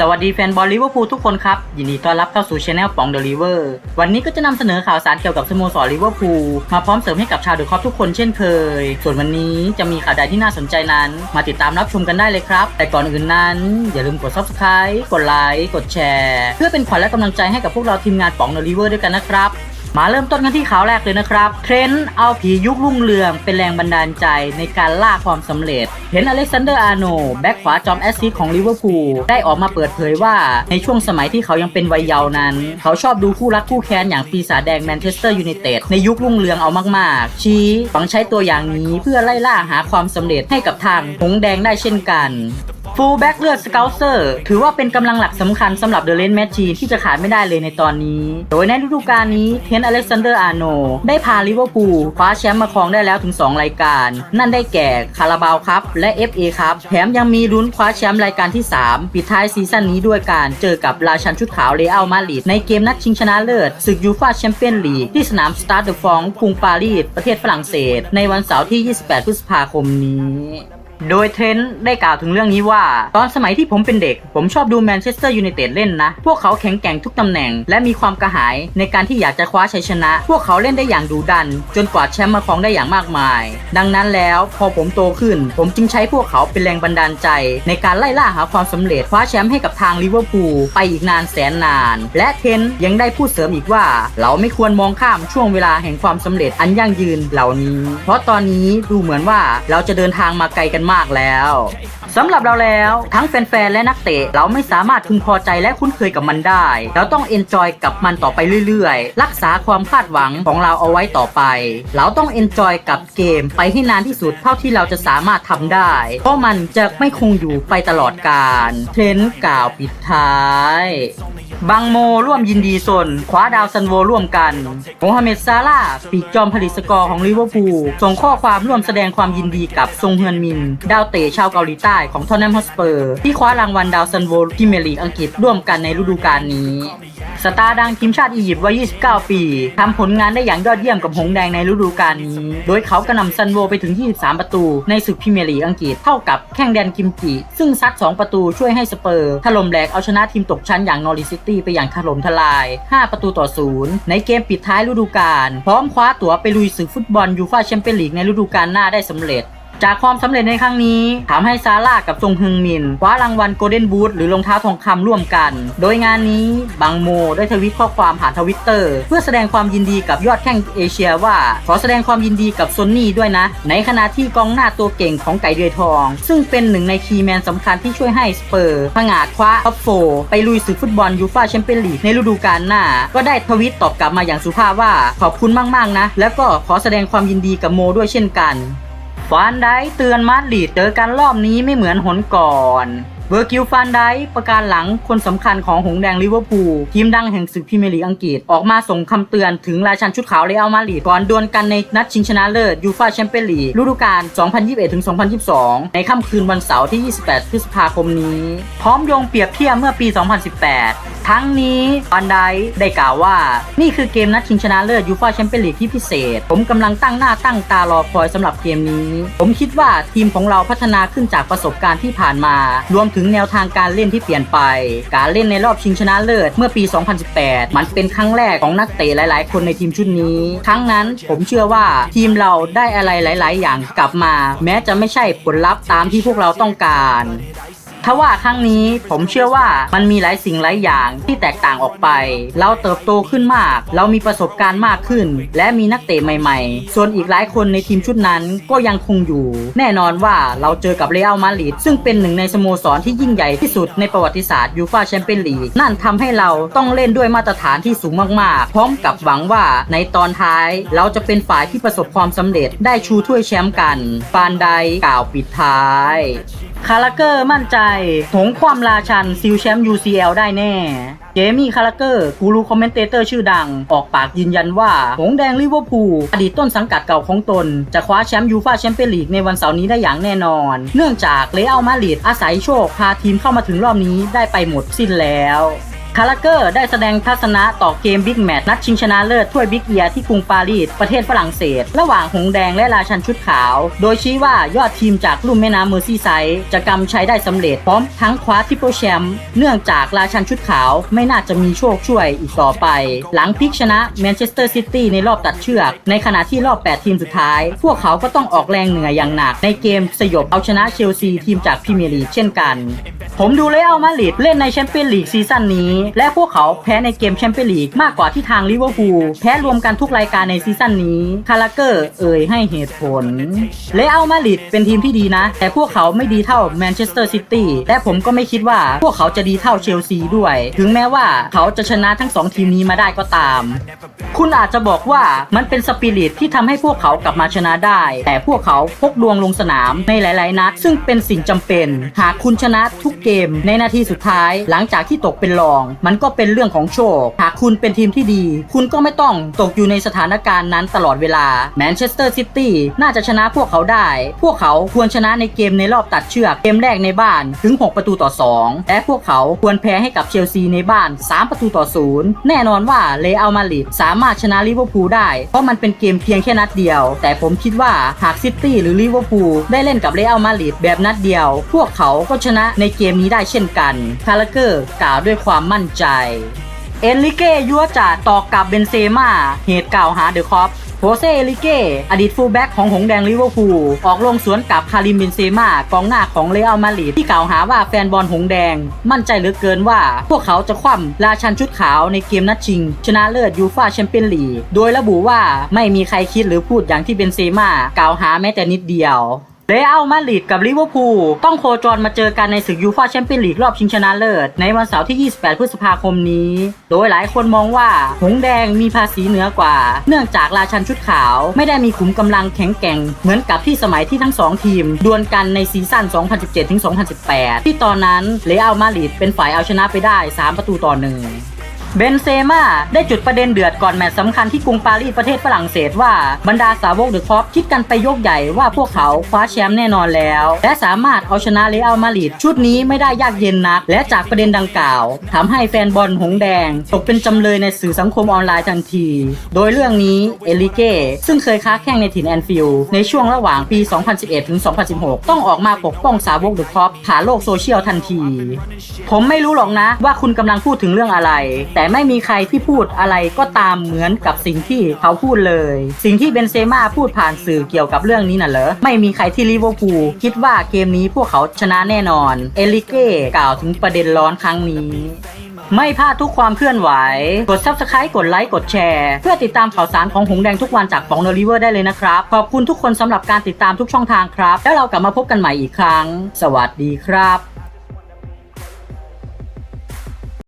สวัสดีแฟนบอลลิเวอร์พูลทุกคนครับ ยินดีต้อนรับเข้าสู่ช anel ปองเดลิเวอร์วันนี้ก็จะนำเสนอข่าวสารเกี่ยวกับสโมสรลิเวอร์พูลมาพร้อมเสริมให้กับชาวเดอะคอปทุกคนเช่นเคย ส่วนวันนี้จะมีข่าวใดที่น่าสนใจนั้น มาติดตามรับชมกันได้เลยครับ แต่ก่อนอื่นนั้น อย่าลืมกด subscribe กดไลค์กดแชร์ เพื่อเป็นขวัญและกำลังใจให้กับพวกเราทีมงานปองเดลิเวอร์ด้วยกันนะครับ มาเริ่มต้นกันที่ข่าวแรกเลยนะครับ เทรนต์เอาผียุครุ่งเรืองเป็นแรงบันดาลใจในการล่าความสำเร็จ เห็นอเล็กซานเดอร์อาร์โนแบ็กขวาจอมแอสซิสของลิเวอร์พูลได้ออกมาเปิดเผยว่าในช่วงสมัยที่เขายังเป็นวัยเยาว์นั้น เขาชอบดูคู่รักคู่แค้นอย่างปีศาจแดงแมนเชสเตอร์ยูไนเต็ดในยุครุ่งเรืองเอามากๆ ชี้หวังใช้ตัวอย่างนี้เพื่อไล่ล่าหาความสำเร็จให้กับทางหงแดงได้เช่นกัน ฟูลแบ็กเลือดสเกลเซอร์ถือว่าเป็นกำลังหลักสำคัญสำหรับเดอะเลนแมชชีนที่จะขาดไม่ได้เลยในตอนนี้ โดยในฤดูกาลนี้เทนอเล็กซานเดอร์อาร์โนได้พาลิเวอร์พูลคว้าแชมป์มาครองได้แล้วถึง 2 รายการ นั่นได้แก่คาราบาวครับ และ FA ครับแถมยังมีลุ้นคว้าแชมป์รายการที่ 3 ปิดท้ายซีซั่นนี้ด้วยการเจอกับราชันชุดขาวเรอัลมาดริดในเกมนัดชิงชนะเลิศศึกยูฟ่าแชมเปี้ยนลีกที่สนามสตาร์เดอฟองกรุงปารีสประเทศฝรั่งเศส ในวันเสาร์ที่ 28 พฤษภาคมนี้ โดยเทรนต์ได้กล่าวถึงเรื่องนี้ว่า ตอนสมัยที่ผมเป็นเด็ก ผมชอบดูแมนเชสเตอร์ยูไนเต็ดเล่นนะ พวกเขาแข็งแกร่งทุกตำแหน่ง และมีความกระหายในการที่อยากจะคว้าชัยชนะ พวกเขาเล่นได้อย่างดุดัน จนกวาดแชมป์มาครองได้อย่างมากมาย ดังนั้นแล้วพอผมโตขึ้น ผมจึงใช้พวกเขาเป็นแรงบันดาลใจ ในการไล่ล่าหาความสำเร็จคว้าแชมป์ให้กับทางลิเวอร์พูลไปอีกนานแสนนาน และเทรนต์ยังได้พูดเสริมอีกว่า เราไม่ควรมองข้ามช่วงเวลาแห่งความสำเร็จอันยั่งยืนเหล่านี้ เพราะตอนนี้ดูเหมือนว่าเราจะเดินทางมาไกลกันมากแล้วสำหรับเราแล้วทั้งแฟนๆและนักเตะเราไม่สามารถพึงพอใจและคุ้นเคยกับมันได้ เราต้องเอนจอยกับมันต่อไปเรื่อยๆ รักษาความคาดหวังของเราเอาไว้ต่อไป เราต้องเอนจอยกับเกมไปให้นานที่สุดเท่าที่เราจะสามารถทำได้ เพราะมันจะไม่คงอยู่ไปตลอดกาลเทรนต์กล่าวปิดท้ายบังโมร่วมยินดีสนคว้าดาวซันโวร่วมกันโมฮัมเหม็ดซาร่าปีกจอมผลิตสกอร์ของลิเวอร์พูลส่งข้อความร่วมแสดงความยินดีกับซงเฮือนมินดาวเตะชาวเกาหลีใต้ของทอนแนมฮอสเปอร์ที่คว้ารางวัลดาวซันโวพรีเมร์ลีอังกฤษร่วมกันในฤดูกาลนี้สตาร์ดังทีมชาติอียิปต์วัย 29 ปี ทำผลงานได้อย่างยอดเยี่ยมกับหงแดงในฤดูกาลนี้ โดยเขากระนำซันโวไปถึง 23 ประตูในศึกพรีเมียร์ลีกอังกฤษ เท่ากับแข่งแดนกิมจิ ซึ่งซัด 2 ประตูช่วยให้สเปอร์ ถล่มแหลกเอาชนะทีมตกชั้นอย่างนอริซิตี้ไปอย่างถล่มทลาย 5 ประตูต่อ 0 ในเกมปิดท้ายฤดูกาล พร้อมคว้าตั๋วไปลุยศึกฟุตบอลยูฟ่าแชมเปี้ยนลีกในฤดูกาลหน้าได้สำเร็จ จากความสำเร็จในครั้งนี้ทำให้ซาร่ากับจงฮึงมินคว้ารางวัลโกลเด้นบูทหรือรองเท้าทองคำร่วมกัน โดยงานนี้บังโมได้ทวิตข้อความผ่านทวิตเตอร์เพื่อแสดงความยินดีกับยอดแข้งเอเชียว่า ขอแสดงความยินดีกับซนนี่ด้วยนะ ในขณะที่กองหน้าตัวเก่งของไก่เดือยทอง ซึ่งเป็นหนึ่งในคีย์แมนสำคัญที่ช่วยให้สเปอร์ผงาดคว้าท็อปโฟร์ไปลุยศึกฟุตบอลยูฟ่าแชมเปี้ยนลีกในฤดูกาลหน้า ก็ได้ทวิตตอบกลับมาอย่างสุภาพว่าขอบคุณมากๆนะ แล้วก็ขอแสดงความยินดีกับโมด้วยเช่นกัน ฟานไดเตือนมาดริดเจอกันรอบนี้ไม่เหมือนหนก่อนเวอร์กิลฟานไดประการหลังคนสำคัญของหงแดงลิเวอร์พูลทีมดังแห่งศึกพรีเมียร์ลีกอังกฤษ ออกมาส่งคำเตือนถึงราชันชุดขาวเรอัลมาดริดก่อนดวลกันในนัดชิงชนะเลิศยูฟ่าแชมเปี้ยนลีกฤดูกาล 2021-2022 ในค่ำคืนวันเสาร์ที่ 28 พฤษภาคมนี้ พร้อมโยงเปรียบเทียบเมื่อปี 2018ทั้งนี้ฟานไดได้กล่าวว่า นี่คือเกมนัดชิงชนะเลิศยูฟ่าแชมเปี้ยนลีกที่พิเศษ ผมกำลังตั้งหน้าตั้งตารอคอยสำหรับเกมนี้ ผมคิดว่าทีมของเราพัฒนาขึ้นจากประสบการณ์ที่ผ่านมา รวมถึงแนวทางการเล่นที่เปลี่ยนไป การเล่นในรอบชิงชนะเลิศเมื่อปี 2018 มันเป็นครั้งแรกของนักเตะหลาย ๆ คนในทีมชุดนี้ ครั้งนั้นผมเชื่อว่าทีมเราได้อะไรหลาย ๆ อย่างกลับมา แม้จะไม่ใช่ผลลัพธ์ตามที่พวกเราต้องการ ทว่าครั้งนี้ผมเชื่อว่ามันมีหลายสิ่งหลายอย่างที่แตกต่างออกไป เราเติบโตขึ้นมาก เรามีประสบการณ์มากขึ้น และมีนักเตะใหม่ๆ ส่วนอีกหลายคนในทีมชุดนั้นก็ยังคงอยู่ แน่นอนว่าเราเจอกับเรอัลมาดริดซึ่งเป็นหนึ่งในสโมสรที่ยิ่งใหญ่ที่สุดในประวัติศาสตร์ยูฟาแชมเปี้ยนลีกนั่นทำให้เราต้องเล่นด้วยมาตรฐานที่สูงมากๆ พร้อมกับหวังว่าในตอนท้ายเราจะเป็นฝ่ายที่ประสบความสำเร็จได้ชูถ้วยแชมป์กันฟานไดกล่าวปิดท้ายคาราเกอร์มั่นใจหงความราชันซิลแชมป์ UCL ได้แน่ เจมี่คาราเกอร์กูรูคอมเมนเตเตอร์ชื่อดัง ออกปากยืนยันว่า หงแดงลิเวอร์พูลอดีตต้นสังกัดเก่าของตน จะคว้าแชมป์ยูฟาแชมเปี้ยนลีกในวันเสาร์นี้ได้อย่างแน่นอน เนื่องจากเลอัลมาดริดอาศัยโชค พาทีมเข้ามาถึงรอบนี้ได้ไปหมดสิ้นแล้ว คาราเกอร์ได้แสดงทัศนะต่อเกมบิ๊กแมตช์นัดชิงชนะเลิศถ้วยบิ๊กเอียที่กรุงปารีสประเทศฝรั่งเศส ระหว่างหงแดงและราชันชุดขาว โดยชี้ว่ายอดทีมจากลุ่มแม่น้ำเมอร์ซีไซด์จะกำชัยได้สำเร็จพร้อมทั้งคว้าทิปเปิลแชมป์เนื่องจากราชันชุดขาวไม่น่าจะมีโชคช่วยอีกต่อไป หลังพลิกชนะแมนเชสเตอร์ซิตี้ในรอบตัดเชือก ในขณะที่รอบ 8 ทีมสุดท้าย พวกเขาก็ต้องออกแรงเหนื่อยอย่างหนัก ในเกมสยบเอาชนะเชลซีทีมจากพรีเมียร์ลีกเช่นกัน ผมดูเลอัลมาดริดเล่นในแชมเปี้ยนลีกซีซั่นนี้และพวกเขาแพ้ในเกมแชมเปี้ยนลีกมากกว่าที่ทางลิเวอร์พูลแพ้รวมกันทุกรายการในซีซั่นนี้ คาราเกอร์เอ่ยให้เหตุผล เลอัลมาดริดเป็นทีมที่ดีนะ แต่พวกเขาไม่ดีเท่าแมนเชสเตอร์ซิตี้และผมก็ไม่คิดว่าพวกเขาจะดีเท่าเชลซีด้วย ถึงแม้ว่าเขาจะชนะทั้งสองทีมนี้มาได้ก็ตาม คุณอาจจะบอกว่ามันเป็นสปิริตที่ทำให้พวกเขากลับมาชนะได้ แต่พวกเขาพกดวงลงสนามในหลาย ๆ นัด ซึ่งเป็นสิ่งจำเป็น หากคุณชนะทุกเกมในนาทีสุดท้าย หลังจากที่ตกเป็นรองมันก็เป็นเรื่องของโชค หากคุณเป็นทีมที่ดี คุณก็ไม่ต้องตกอยู่ในสถานการณ์นั้นตลอดเวลาแมนเชสเตอร์ซิตี้น่าจะชนะพวกเขาได้ พวกเขาควรชนะในเกมในรอบตัดเชือกเกมแรกในบ้านถึง 6 ประตูต่อ 2 และพวกเขาควรแพ้ให้กับเชลซีในบ้าน 3 ประตูต่อ 0 แน่นอนว่าเลอัลมาดริดสามารถชนะลิเวอร์พูลได้ เพราะมันเป็นเกมเพียงแค่นัดเดียว แต่ผมคิดว่าหากซิตี้หรือลิเวอร์พูลได้เล่นกับเลอัลมาดริดแบบนัดเดียว พวกเขาก็ชนะในเกมนี้ได้เช่นกันคาราเกอร์กล่าวด้วยความมั่นใจ เอนริเก้ยัวจ่าต่อกับเบนเซม่าเหตุกล่าวหาเดอะคอปโฮเซเอริเก้อดีตฟูลแบ็กของหงแดงลิเวอร์พูลออกลงสวนกับคาริมเบนเซม่ากองหน้าของเรอัลมาดริดที่กล่าวหาว่าแฟนบอลหงแดง มั่นใจเหลือเกินว่า พวกเขาจะคว่ำราชันชุดขาวในเกมนัดชิง ชนะเลิศยูฟ่าแชมเปี้ยนลีกโดยระบุว่าไม่มีใครคิดหรือพูดอย่างที่เบนเซม่ากล่าวหาแม้แต่นิดเดียว เรอัลมาดริดกับลิเวอร์พูลต้องโคจรมาเจอกันในศึกยูฟ่าแชมเปี้ยนลีกรอบชิงชนะเลิศ ในวันเสาร์ที่ 28 พฤษภาคมนี้ โดยหลายคนมองว่า หงแดงมีภาษีเหนือกว่า เนื่องจากราชันชุดขาว ไม่ได้มีขุมกำลังแข็งแกร่ง เหมือนกับที่สมัยที่ทั้งสองทีม ดวลกันในซีซั่น 2017-2018 ที่ตอนนั้นเรอัลมาดริดเป็นฝ่ายเอาชนะไปได้ 3 ประตูต่อหนึ่ง เบนเซม่าได้จุดประเด็นเดือดก่อนแมตช์สำคัญที่กรุงปารีสประเทศฝรั่งเศสว่าบรรดาสาวกเดอะคอปคิดกันไปยกใหญ่ว่าพวกเขาคว้าแชมป์แน่นอนแล้ว และสามารถเอาชนะเรอัลมาดริดชุดนี้ไม่ได้ยากเย็นนัก และจากประเด็นดังกล่าวทำให้แฟนบอลหงแดง ตกเป็นจำเลยในสื่อสังคมออนไลน์ทันที โดยเรื่องนี้เอลิเก้ซึ่งเคยค้าแข่งในถิ่นแอนฟิลด์ในช่วงระหว่างปี 2011 ถึง 2016 ต้องออกมาปกป้องสาวกเดอะคอปผ่านโลกโซเชียลทันที ผมไม่รู้หรอกนะว่าคุณกำลังพูดถึงเรื่องอะไร แต่ไม่มีใครที่พูดอะไรก็ตามเหมือนกับสิ่งที่เขาพูดเลย สิ่งที่เบนเซม่าพูดผ่านสื่อเกี่ยวกับเรื่องนี้น่ะเหรอไม่มีใครที่ลิเวอร์พูลคิดว่าเกมนี้พวกเขาชนะแน่นอน เอลิเก้กล่าวถึงประเด็นร้อนครั้งนี้ไม่พลาดทุกความเคลื่อนไหว กด subscribe กดไลค์ กดแชร์ เพื่อติดตามข่าวสารของหงแดงทุกวันจากปองเดลิเวอร์ได้เลยนะครับ ขอบคุณทุกคนสำหรับการติดตามทุกช่องทางครับ แล้วเรากลับมาพบกันใหม่อีกครั้ง สวัสดีครับ